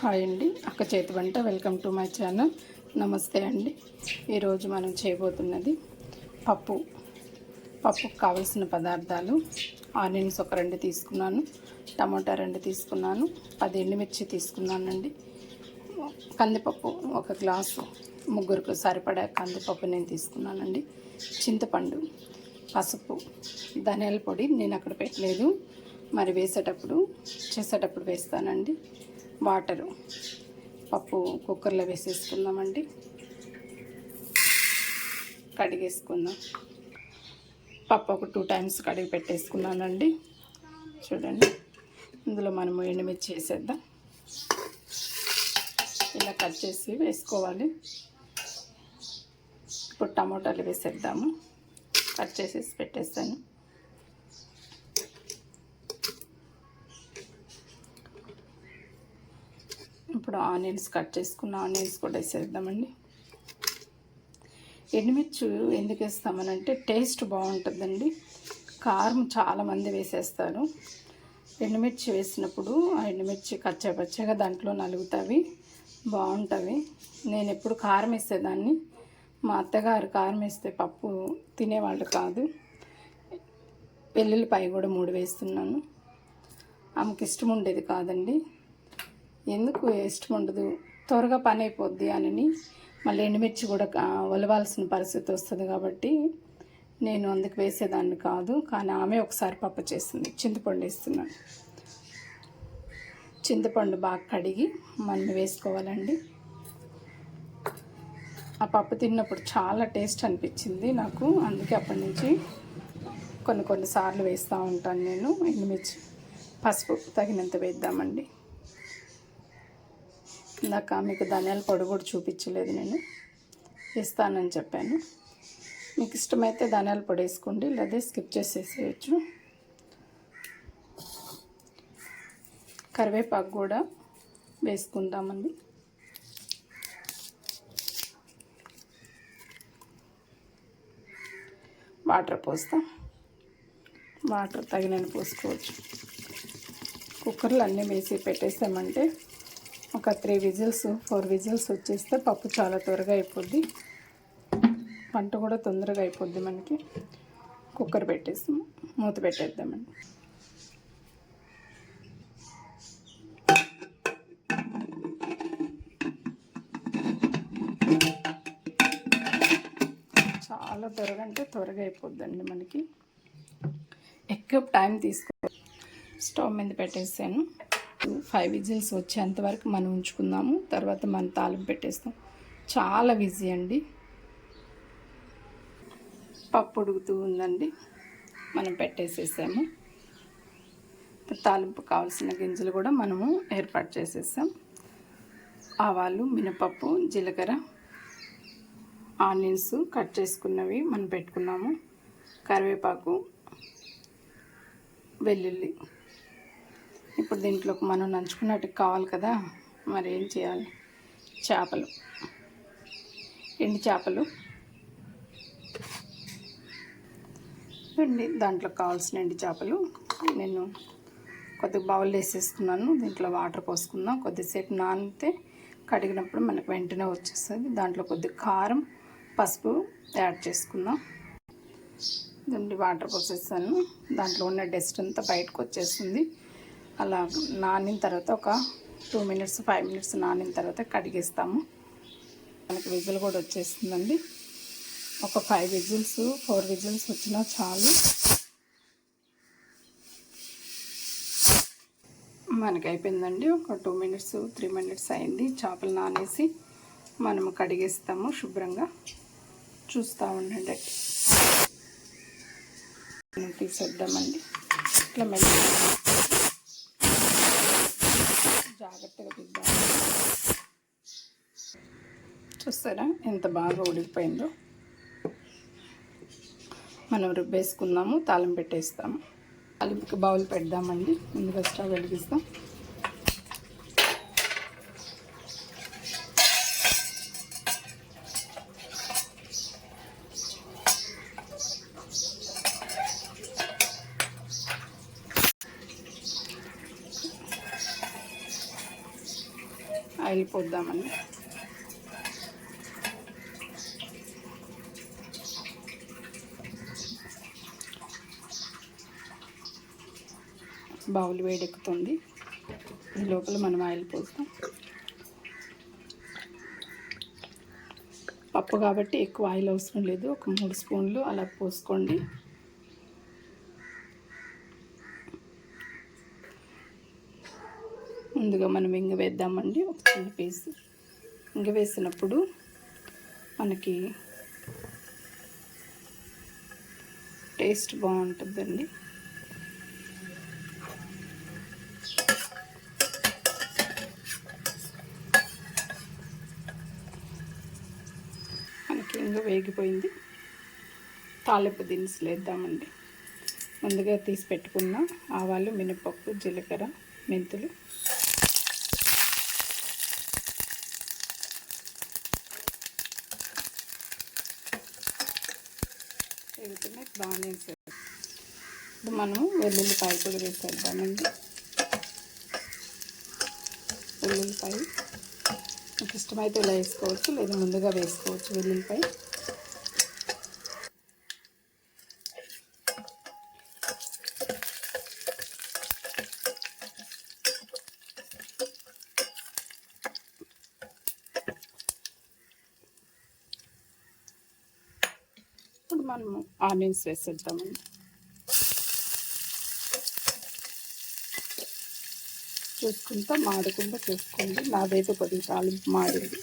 Hi అండి. అక్క చేతి వంట వెల్కమ్ టు మై ఛానల్. నమస్తే అండి. ఈరోజు మనం చేయబోతున్నది పప్పు. పప్పుకు కావలసిన పదార్థాలు ఆనియన్స్ ఒక రెండు తీసుకున్నాను టమాటా రెండు తీసుకున్నాను పది ఎండుమిర్చి తీసుకున్నానండి. కందిపప్పు ఒక గ్లాసు ముగ్గురికి సరిపడా కందిపప్పు నేను తీసుకున్నానండి. చింతపండు పసుపు ధనియాల పొడి నేను అక్కడ పెట్టలేదు. మరి వేసేటప్పుడు చేసేటప్పుడు వేస్తానండి. వాటరు. పప్పు కుక్కర్లో వేసేసుకుందామండి. కడిగేసుకుందాం. పప్పు ఒక టూ టైమ్స్ కడిగి పెట్టేసుకున్నానండి. చూడండి. ఇందులో మనము ఎండుమిర్చి వేసేద్దాం. ఇలా కట్ చేసి వేసుకోవాలి. ఇప్పుడు టమోటాలు వేసేద్దాము. కట్ చేసేసి పెట్టేస్తాను. ఇప్పుడు ఆనియన్స్ కట్ చేసుకున్న ఆనియన్స్ కూడా వేసేద్దామండి. ఎండుమిర్చి ఎందుకు వేస్తామనంటే టేస్ట్ బాగుంటుందండి. కారం చాలామంది వేసేస్తారు. ఎండుమిర్చి వేసినప్పుడు ఆ ఎండుమిర్చి కచ్చపచ్చగా దాంట్లో నలుగుతావి బాగుంటుంది నేను ఎప్పుడు కారం వేసేదాన్ని. మా అత్తగారు కారం వేస్తే పప్పు తినేవాళ్ళు కాదు. వెల్లుల్లిపాయ కూడా మూడు వేస్తున్నాను. ఆమెకి ఇష్టం ఉండేది కాదండి. ఎందుకు వేస్ట్ ఉండదు? త్వరగా పని అయిపోద్ది అని మళ్ళీ ఎండుమిర్చి కూడా ఒలవాల్సిన పరిస్థితి వస్తుంది కాబట్టి నేను అందుకు వేసేదాన్ని కాదు. కానీ ఆమె ఒకసారి పప్పు చేసింది. చింతపండు వేస్తున్నాను చింతపండు బాగా కడిగి మనం వేసుకోవాలండి. ఆ పప్పు తిన్నప్పుడు చాలా టేస్ట్ అనిపించింది నాకు. అందుకే అప్పటి నుంచి కొన్ని కొన్నిసార్లు వేస్తూ ఉంటాను నేను ఎండుమిర్చి. పసుపు తగినంత వేద్దామండి. ఇందాక మీకు ధనియాల పొడి కూడా చూపించలేదు నేను. ఇస్తానని చెప్పాను. మీకు ఇష్టమైతే ధనియాల పొడి వేసుకోండి లేదా స్కిప్ చేసేసేయచ్చు. కరివేపాకు కూడా వేసుకుందామండి. వాటర్ పోస్తాం. వాటర్ తగినని పోసుకోవచ్చు. కుక్కర్లు అన్నీ వేసి పెట్టేసామంటే ఒక త్రీ విజిల్స్ ఫోర్ విజిల్స్ వచ్చేస్తే పప్పు చాలా త్వరగా అయిపోద్ది. వంట కూడా తొందరగా అయిపోద్ది మనకి. కుక్కర్ పెట్టేసి మూత పెట్టేద్దామండి. చాలా త్వరగా అంటే త్వరగా అయిపోద్దండి మనకి. ఎక్కువ టైం తీసుకో స్టవ్ మీద పెట్టేసాను. ఫైవ్ విజిల్స్ వచ్చేంత వరకు మనం ఉంచుకుందాము. తర్వాత మనం తాలింపు పెట్టేస్తాం. చాలా ఈజీ అండి. పప్పు ఉడుకుతూ ఉందండి. మనం పెట్టేసేసాము. తాలింపు కావాల్సిన గింజలు కూడా మనము ఏర్పాటు చేసేసాం. ఆవాలు మినపప్పు జీలకర్ర ఆనియన్స్ కట్ చేసుకున్నవి మనం పెట్టుకున్నాము. కరివేపాకు వెల్లుల్లి ఇప్పుడు దీంట్లోకి మనం నంచుకున్నట్టు కావాలి కదా. మరి ఏం చేయాలి? చేపలు. ఎండి చేపలు. ఎండి దాంట్లో కావాల్సిన ఎండి చేపలు. నేను కొద్దిగా బౌల్ వేసేసుకున్నాను. దీంట్లో వాటర్ పోసుకుందాం. కొద్దిసేపు నానితే కడిగినప్పుడు మనకు వెంటనే వచ్చేస్తుంది. దాంట్లో కొద్దిగా కారం పసుపు యాడ్ చేసుకుందాం. దీన్ని వాటర్ పోసేసాను దాంట్లో ఉన్న డస్ట్ అంతా బయటకు వచ్చేస్తుంది. అలా నానిన తర్వాత ఒక టూ మినిట్స్ ఫైవ్ మినిట్స్ నానిన తర్వాత కడిగేస్తాము. మనకి విజిల్ కూడా వచ్చేస్తుందండి. ఒక ఫైవ్ విజిల్స్ ఫోర్ విజిల్స్ వచ్చినా చాలు. మనకి అయిపోయిందండి. ఒక టూ మినిట్స్ త్రీ మినిట్స్ అయింది. చేపలు నానేసి మనము కడిగేస్తాము శుభ్రంగా. చూస్తూ ఉండండి. తీసేద్దామండి ఇట్లా మెల్లి జాగ్రత్తగా తీద్దాం చూస్తారా ఎంత బాగా ఉడికిపోయిందో? మనం రుబ్బేసుకుందాము తాళం పెట్టేస్తాము. తాలింపుకి బౌల్ పెడదామండి. ముందుగా స్టవ్ వెలిగిస్తాం. ఆయిల్ పోద్దామని బౌల్ వేడెక్కుతుంది. ఈ లోపల మనం ఆయిల్ పోస్తాం. పప్పు కాబట్టి ఎక్కువ ఆయిల్ అవసరం లేదు. ఒక మూడు స్పూన్లు అలా పోసుకోండి. ముందుగా మనం ఇంగ వేద్దామండి. ఒక చిన్న పీస్. ఇంగ వేసినప్పుడు మనకి టేస్ట్ బాగుంటుందండి. మనకి ఇంగ వేగిపోయింది. తాలింపు దినుసులు వేద్దామండి. ముందుగా తీసి పెట్టుకున్న ఆవాలు మినపప్పు జీలకర్ర మెంతులు వేగుతున్నాయి బాగానే ఇప్పుడు మనము వెల్లుల్లిపాయ కూడా వేసేద్దామండి. వెల్లుల్లిపాయ. మీకు ఇష్టమైతే ఇలా వేసుకోవచ్చు లేదా ముందుగా వేసుకోవచ్చు వెల్లుల్లిపాయ ఇప్పుడు మనము ఆనియన్స్ వేసేద్దామండి చూసుకుంటా మాడకుండా చూసుకోండి. నాదైతే కొద్దిగా తాలింపు మాడింది.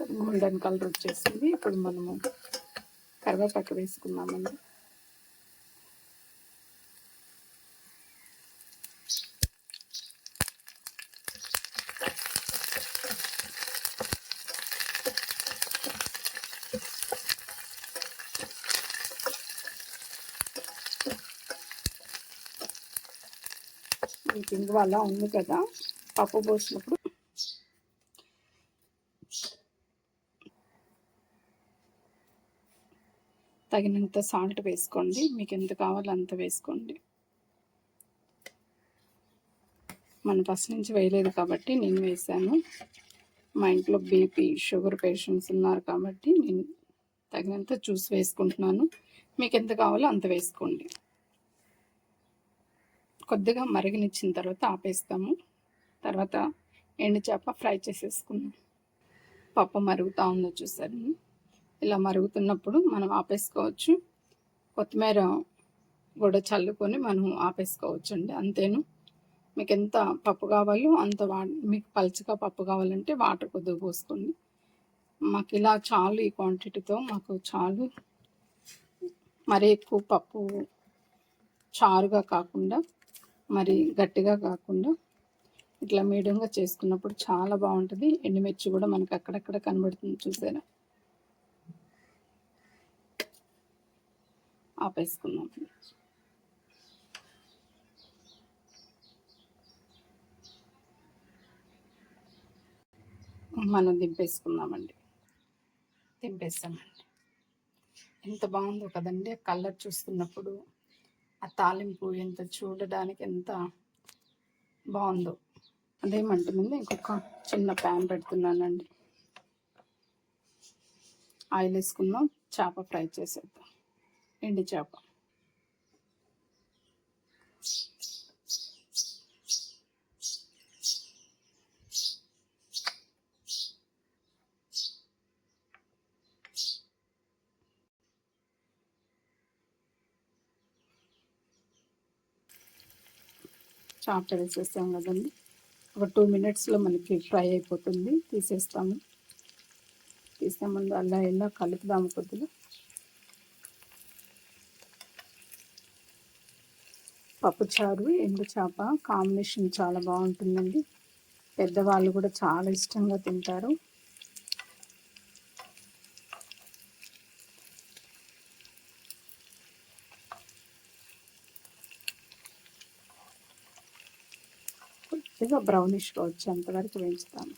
గోల్డెన్ కలర్ వచ్చేసింది. ఇప్పుడు మనము కరివేపాకు వేసుకున్నామండి ఇంగువ వల్ల ఉంది కదా. పప్పు పోసినప్పుడు తగినంత సాల్ట్ వేసుకోండి. మీకు ఎంత కావాలో అంత వేసుకోండి. మన ఫస్ట్ నుంచి వేయలేదు కాబట్టి నేను వేసాను. మా ఇంట్లో బీపీ షుగర్ పేషెంట్స్ ఉన్నారు కాబట్టి నేను తగినంత చూసి వేసుకుంటున్నాను. మీకు ఎంత కావాలో అంత వేసుకోండి. కొద్దిగా మరిగినిచ్చిన తర్వాత ఆపేస్తాము. తర్వాత ఎండు చేప ఫ్రై చేసేసుకున్నాం పప్పు మరుగుతూ ఉందో చూసారు? ఇలా మరుగుతున్నప్పుడు మనం ఆపేసుకోవచ్చు. కొత్తిమీర కూడా చల్లుకొని మనం ఆపేసుకోవచ్చు అండి అంతేను. మీకు ఎంత పప్పు కావాలో అంత వా మీకు పలుచగా పప్పు కావాలంటే వాటర్ కొద్దిగా పోసుకోండి. మాకు ఇలా చాలు ఈ క్వాంటిటీతో మాకు చాలు. మరీ ఎక్కువ పప్పు చారుగా కాకుండా మరి గట్టిగా కాకుండా ఇట్లా మీడియంగా చేసుకున్నప్పుడు చాలా బాగుంటుంది. ఎండుమిర్చి కూడా మనకు అక్కడక్కడ కనబడుతుంది చూసారా? ఆపేసుకున్నాం మనం దింపేసుకుందామండి. దింపేస్తామండి. ఎంత బాగుందో కదండి కలర్ చూస్తున్నప్పుడు. ఆ తాలింపు ఎంత చూడడానికి ఎంత బాగుందో. అదేమంటుంది ఇంకొక చిన్న ప్యాన్ పెడుతున్నానండి. ఆయిల్ వేసుకుందాం చేప ఫ్రై చేసేద్దాం. ఎండి చేప. చాప్ వేసేస్తాం కదండి. ఒక టూ మినిట్స్లో మనకి ఫ్రై అయిపోతుంది. తీసేస్తాము. తీసే ముందు అలా ఇలా కలుపుదాము కొద్దిగా. పప్పుచారు ఎండు చేప. కాంబినేషన్ చాలా బాగుంటుందండి. పెద్దవాళ్ళు కూడా చాలా ఇష్టంగా తింటారు. కొద్దిగా బ్రౌనిష్గా వచ్చేంత వరకు వేయించుతాను.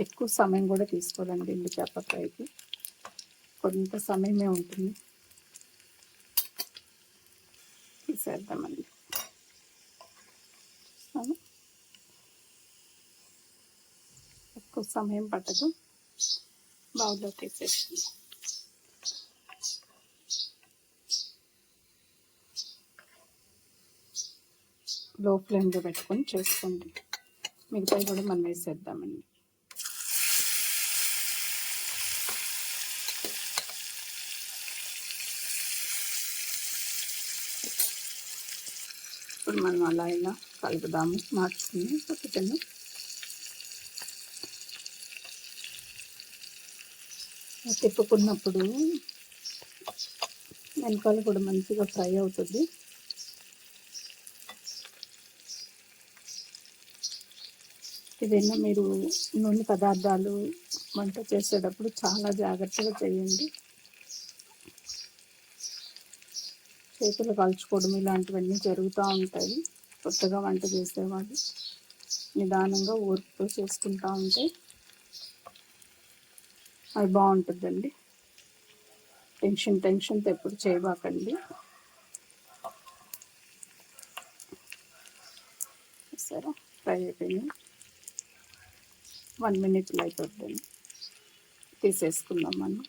ఎక్కువ సమయం కూడా తీసుకోదండి ఎండు చేప ఫ్రైకి. కొంత సమయమే ఉంటుంది. తీసేద్దామండి ఎక్కువ సమయం పట్టదు. బౌల్లో తీసేస్తుంది లో ఫ్లేమ్లో పెట్టుకొని చేసుకోండి. మిగతాయి కూడా మనం వేసేద్దామండి. ఇప్పుడు మనం అలా ఇలా కలుపుదాము. మార్చుకుని పక్కన తిప్పుకున్నప్పుడు వెనకాల కూడా మంచిగా ఫ్రై అవుతుంది. ఏదైనా మీరు నూనె పదార్థాలు వంట చేసేటప్పుడు చాలా జాగ్రత్తగా చేయండి. చేతులు కలుచుకోవడం ఇలాంటివన్నీ జరుగుతూ ఉంటాయి. కొత్తగా వంట చేసేవాళ్ళు నిదానంగా ఓర్పుతో చేసుకుంటూ ఉంటే అది బాగుంటుందండి. టెన్షన్ టెన్షన్తో ఎప్పుడు చేయబాకండి. సరే ఫ్రై అయిపోయింది. వన్ మినిట్లో అయిపోతుంది తీసేసుకుందాం మనం.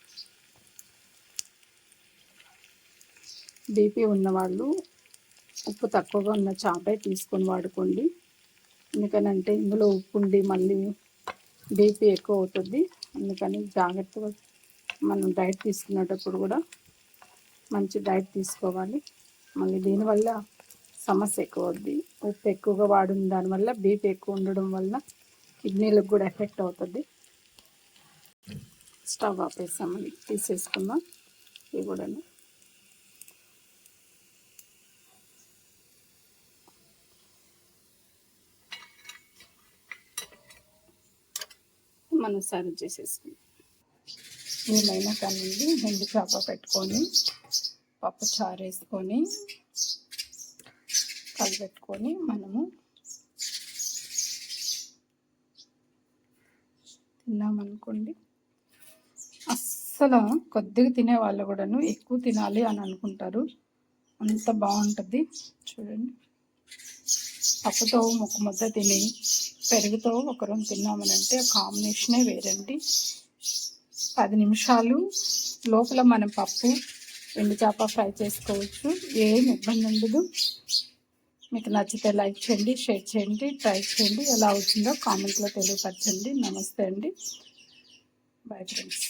బీపీ ఉన్నవాళ్ళు ఉప్పు తక్కువగా ఉన్న చేపే తీసుకొని వాడుకోండి. ఎందుకనంటే ఇందులో ఉప్పు ఉండి మళ్ళీ బీపీ ఎక్కువ అవుతుంది. అందుకని జాగ్రత్తగా మనం డైట్ తీసుకునేటప్పుడు కూడా మంచి డైట్ తీసుకోవాలి. మళ్ళీ దీనివల్ల సమస్య ఎక్కువ అవుద్ది. ఉప్పు ఎక్కువగా వాడిన దానివల్ల బీపీ ఎక్కువ ఉండడం వల్ల కిడ్నీలకు కూడా ఎఫెక్ట్ అవుతుంది. స్టవ్ ఆపేసామని తీసేసుకుందాం. ఇవి కూడా మనం సర్వ్ చేసేసుకుందాం. ఏమైనా కానివ్వండి ఎండు చేప పెట్టుకొని పప్పు చారు వేసుకొని కలిపెట్టుకొని మనము తిన్నామనుకోండి అస్సలు కొద్దిగా తినే వాళ్ళు కూడాను ఎక్కువ తినాలి అని అనుకుంటారు. అంత బాగుంటుంది. చూడండి. పప్పుతో ముక్క ముద్ద తిని పెరుగుతో ఒకరం తిన్నామనంటే కాంబినేషనే వేరండి. పది నిమిషాలు లోపల మనం పప్పు ఎండు చేప ఫ్రై చేసుకోవచ్చు. ఏం ఇబ్బంది ఉండదు. మీకు నచ్చితే లైక్ చేయండి షేర్ చేయండి ట్రై చేయండి. ఎలా వచ్చిందో కామెంట్లో తెలియపరచండి. నమస్తే అండి. Bye friends.